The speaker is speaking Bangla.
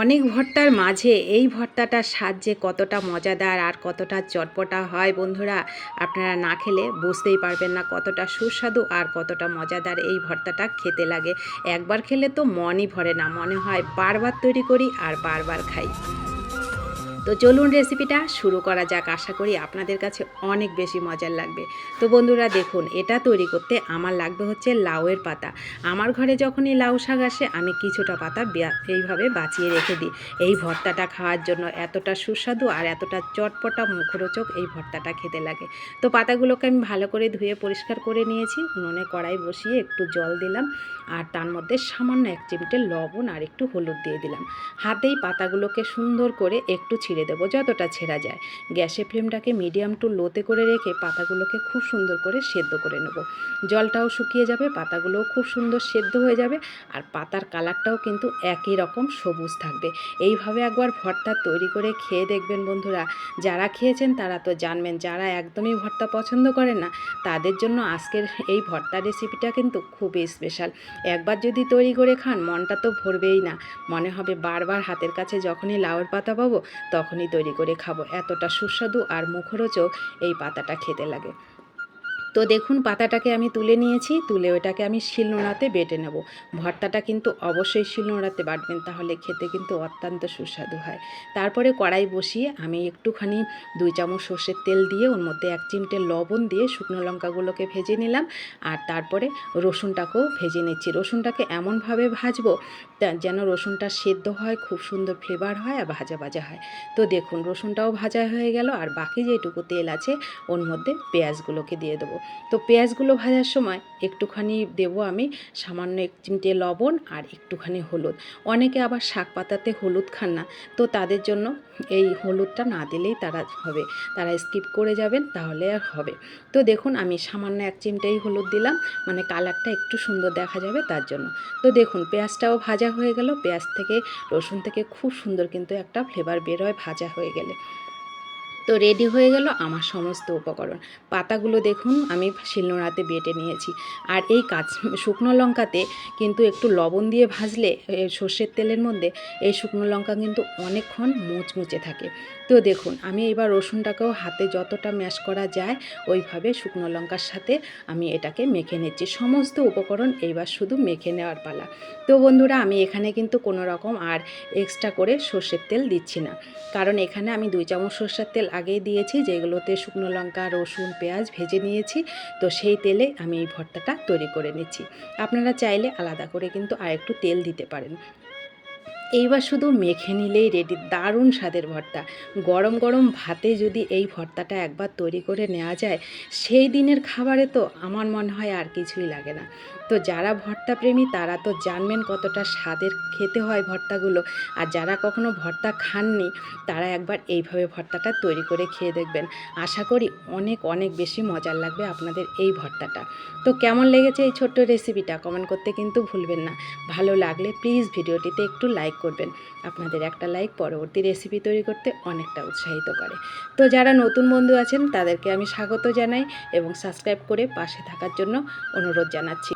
অনেক ভর্তার মাঝে এই ভর্তাটার স্বাদ যে কতটা মজাদার আর কতটা চটপটা হয় বন্ধুরা, আপনারা না খেলে বুঝতেই পারবেন না কতটা সুস্বাদু আর কতটা মজাদার এই ভর্তাটা খেতে লাগে। একবার খেলে তো মনই ভরে না, মনে হয় বারবার তৈরি করি আর বারবার খাই। তো চলুন রেসিপিটা শুরু করা যাক। আশা করি আপনাদের কাছে অনেক বেশি মজার লাগবে। তো বন্ধুরা, দেখুন, এটা তৈরি করতে আমার লাগবে হচ্ছে লাউয়ের পাতা। আমার ঘরে যখনই লাউ শাক আসে, আমি কিছুটা পাতা এইভাবে বাঁচিয়ে রেখে দিই। এই ভর্তাটা খাওয়ার জন্য এতটা সুস্বাদু আর এতটা চটপটা মুখরোচক এই ভর্তাটা খেতে লাগে। তো পাতাগুলোকে আমি ভালো করে ধুয়ে পরিষ্কার করে নিয়েছি। উনুনে কড়াই বসিয়ে একটু জল দিলাম আর তার মধ্যে সামান্য এক চিমটে লবণ আর একটু হলুদ দিয়ে দিলাম। হাতেই পাতাগুলোকে সুন্দর করে একটু ছিঁড়ে দেবো, যতটা ছেঁড়া যায়। গ্যাসের ফ্লেমটাকে মিডিয়াম টু লোতে করে রেখে পাতাগুলোকে খুব সুন্দর করে সেদ্ধ করে নেব। জলটাও শুকিয়ে যাবে, পাতাগুলোও খুব সুন্দর সেদ্ধ হয়ে যাবে, আর পাতার কালারটাও কিন্তু একই রকম সবুজ থাকবে। এইভাবে একবার ভর্তা তৈরি করে খেয়ে দেখবেন বন্ধুরা। যারা খেয়েছেন তারা তো জানবেন, যারা একদমই ভর্তা পছন্দ করেন না, তাদের জন্য আজকের এই ভর্তা রেসিপিটা কিন্তু খুবই স্পেশাল। একবার যদি তৈরি করে খান, মনটা তো ভরবেই না। মনে হবে বারবার হাতের কাছে যখনই লাউয়ের পাতা পাবো তখনই তৈরি করে খাব এতটা সুস্বাদু আর মুখরোচক এই পাতাটা খেতে লাগে। তো দেখুন, পাতাটাকে আমি তুলে নিয়েছি, তুলে ওটাকে আমি শিলনোড়াতে বেটে নেব। ভর্তাটা কিন্তু অবশ্যই শিলনোড়াতে বাটবেন, তাহলে খেতে কিন্তু অত্যন্ত সুস্বাদু হয়। তারপরে কড়াই বসিয়ে আমি একটুখানি দুই চামচ সর্ষের তেল দিয়ে, ওর মধ্যে এক চিমটে লবণ দিয়ে শুকনো লঙ্কাগুলোকে ভেজে নিলাম। আর তারপরে রসুনটাকেও ভেজে নিচ্ছি। রসুনটাকে এমনভাবে ভাজবো যেন রসুনটা সেদ্ধ হয়, খুব সুন্দর ফ্লেভার হয় আর ভাজা ভাজা হয়। তো দেখুন, রসুনটাও ভাজা হয়ে গেল। আর বাকি যেটুকু তেল আছে, ওর মধ্যে পেঁয়াজগুলোকে দিয়ে দেবো। তো পেঁয়াজগুলো ভাজার সময় একটুখানি দেবো আমি, সামান্য এক চিমটে লবণ আর একটুখানি হলুদ। অনেকে আবার শাক পাতাতে হলুদ খান না, তো তাদের জন্য এই হলুদটা না দিলেই তারা হবে, তারা স্কিপ করে যাবেন তাহলে আর হবে। তো দেখুন আমি সামান্য এক চিমটেই হলুদ দিলাম মানে কালারটা একটু সুন্দর দেখা যাবে তার জন্য। তো দেখুন পেঁয়াজটাও ভাজা হয়ে গেল, পেঁয়াজ থেকে রসুন থেকে খুব সুন্দর কিন্তু একটা ফ্লেভার বের হয় ভাজা হয়ে গেলে। তো রেডি হয়ে গেল আমার সমস্ত উপকরণ। পাতাগুলো দেখুন, আমি শিলনোড়াতে বেটে নিয়েছি। আর এই কাঁচ, শুকনো লঙ্কাতে কিন্তু একটু লবণ দিয়ে ভাজলে সর্ষের তেলের মধ্যে এই শুকনো লঙ্কা কিন্তু অনেকক্ষণ মুচমুচে থাকে। তো দেখুন, আমি এবার রসুনটাকেও হাতে যতটা ম্যাশ করা যায়, ওইভাবে শুকনো লঙ্কার সাথে আমি এটাকে মেখে নিচ্ছি। সমস্ত উপকরণ এইবার শুধু মেখে নেওয়ার পালা। তো বন্ধুরা, আমি এখানে কিন্তু কোনো রকম আর এক্সট্রা করে সর্ষের তেল দিচ্ছি না। কারণ এখানে আমি দুই চামচ সর্ষের তেল আগেই দিয়েছি, যেগুলোতে শুকনো লঙ্কা, রসুন, পেঁয়াজ ভেজে নিয়েছি। তো সেই তেলে আমি এই ভর্তাটা তৈরি করে নিচ্ছি। আপনারা চাইলে আলাদা করে কিন্তু আরেকটু তেল দিতে পারেন। এইবার শুধু মেখে নিলেই রেডি দারুণ স্বাদের ভর্তা। গরম গরম ভাতে যদি এই ভর্তাটা একবার তৈরি করে নেওয়া যায়, সেই দিনের খাবারে তো আমার মনে হয় আর কিছুই লাগে না। তো যারা ভর্তা প্রেমী, তারা তো জানবেন কতটা স্বাদের খেতে হয় ভর্তাগুলো। আর যারা কখনো ভর্তা খাননি, তারা একবার এইভাবে ভর্তাটা তৈরি করে খেয়ে দেখবেন। আশা করি অনেক অনেক বেশি মজার লাগবে আপনাদের এই ভর্তাটা। তো কেমন লেগেছে এই ছোট্ট রেসিপিটা কমেন্ট করতে কিন্তু ভুলবেন না। ভালো লাগলে প্লিজ ভিডিওটিতে একটু লাইক করবেন। আপনাদের একটা লাইক পরবর্তী রেসিপি তৈরি করতে অনেকটা উৎসাহিত করে। তো যারা নতুন বন্ধু আছেন, তাদেরকে আমি স্বাগত জানাই এবং সাবস্ক্রাইব করে পাশে থাকার জন্য অনুরোধ জানাচ্ছি।